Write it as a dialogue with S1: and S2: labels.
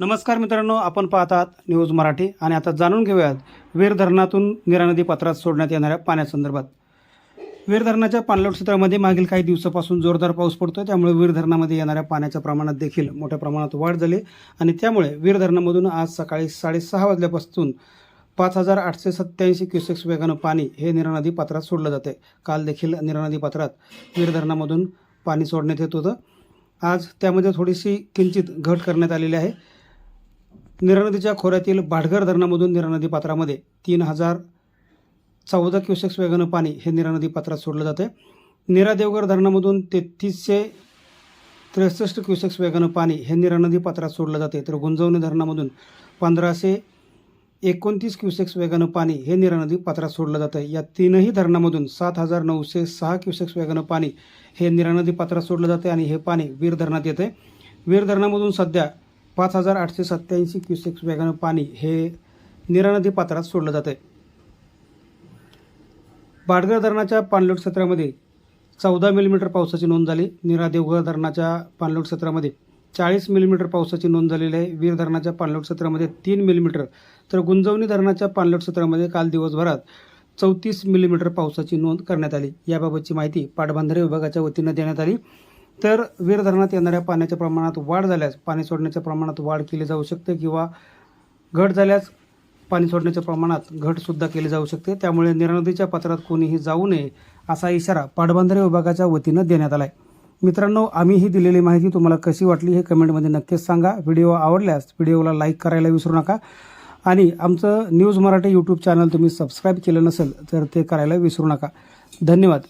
S1: नमस्कार मित्रांनो आपण पाहतात न्यूज मराठी आणि आता जाणून घेऊयात वीर धरणातून निरा नदी पात्रात सोडण्यात येणाऱ्या पाण्यासंदर्भात. वीर धरणाच्या पाणलोट क्षेत्रामध्ये मागील काही दिवसापासून जोरदार पाऊस पडतो त्यामुळे वीर धरणामध्ये येणाऱ्या पाण्याच्या प्रमाणात देखील मोठ्या प्रमाणात वाढ झाली आणि त्यामुळे वीर धरणामधून आज सकाळी साडेसहा वाजल्यापासून पाच हजार आठशे सत्त्याऐंशी क्युसेक्स वेगानं पाणी हे निरा नदी पात्रात सोडलं जाते. काल देखील निरा नदी पात्रात वीर धरणामधून पाणी सोडण्यात येत होतं. आज त्यामध्ये थोडीशी किंचित घट करण्यात आलेली आहे. निरा नदीच्या खोऱ्यातील भाटघर धरणामधून निरा नदी पात्रामध्ये तीन हजार चौदा क्युसेक्स वेगानं पाणी हे निरा नदी पात्रात सोडलं जातं निरा देवघर धरणामधून तेहतीसशे त्रेसष्ट क्युसेक्स वेगानं पाणी हे निरा नदी पात्रात सोडलं जाते तर गुंजवणी धरणामधून पंधराशे एकोणतीस क्युसेक्स वेगानं पाणी हे निरा नदी पात्रात सोडलं जातं या तीनही धरणामधून सात हजार नऊशे सहा क्युसेक्स वेगानं पाणी हे निरा नदी पात्रात सोडलं जाते आणि हे पाणी वीर धरणात येते वीर धरणामधून सध्या पाच हजार आठशे सत्त्याऐंशी क्युसेक्स वेगानं पाणी हे निरा नदी पात्रात सोडलं जाते बाडगर धरणाच्या पाणलोट क्षेत्रामध्ये चौदा मिलीमीटर पावसाची नोंद झाली. निरा देवघर धरणाच्या पाणलोट क्षेत्रामध्ये चाळीस मिलीमीटर पावसाची नोंद झालेली आहे. वीर धरणाच्या पाणलोट क्षेत्रामध्ये तीन मिलीमीटर तर गुंजवणी धरणाच्या पाणलोट क्षेत्रामध्ये काल दिवसभरात चौतीस मिलीमीटर पावसाची नोंद करण्यात आली. याबाबतची माहिती पाटबंधारे विभागाच्या वतीनं देण्यात आली. तर वीर धरणात येणाऱ्या पाण्याच्या प्रमाणात वाढ झाल्यास पाणी सोडण्याच्या प्रमाणात वाढ केली जाऊ शकते किंवा घट झाल्यास पाणी सोडण्याच्या प्रमाणात घटसुद्धा केली जाऊ शकते. त्यामुळे निरनदीच्या पात्रात कोणीही जाऊ नये असा इशारा पाटबंधारे विभागाच्या वतीनं देण्यात आला आहे मित्रांनो आम्ही ही दिलेली माहिती तुम्हाला कशी वाटली हे कमेंटमध्ये नक्कीच सांगा. व्हिडिओ आवडल्यास व्हिडिओला लाईक करायला विसरू नका. आणि आमचं न्यूज मराठी यूट्यूब चॅनल तुम्ही सबस्क्राईब केलं नसेल तर ते करायला विसरू नका. धन्यवाद.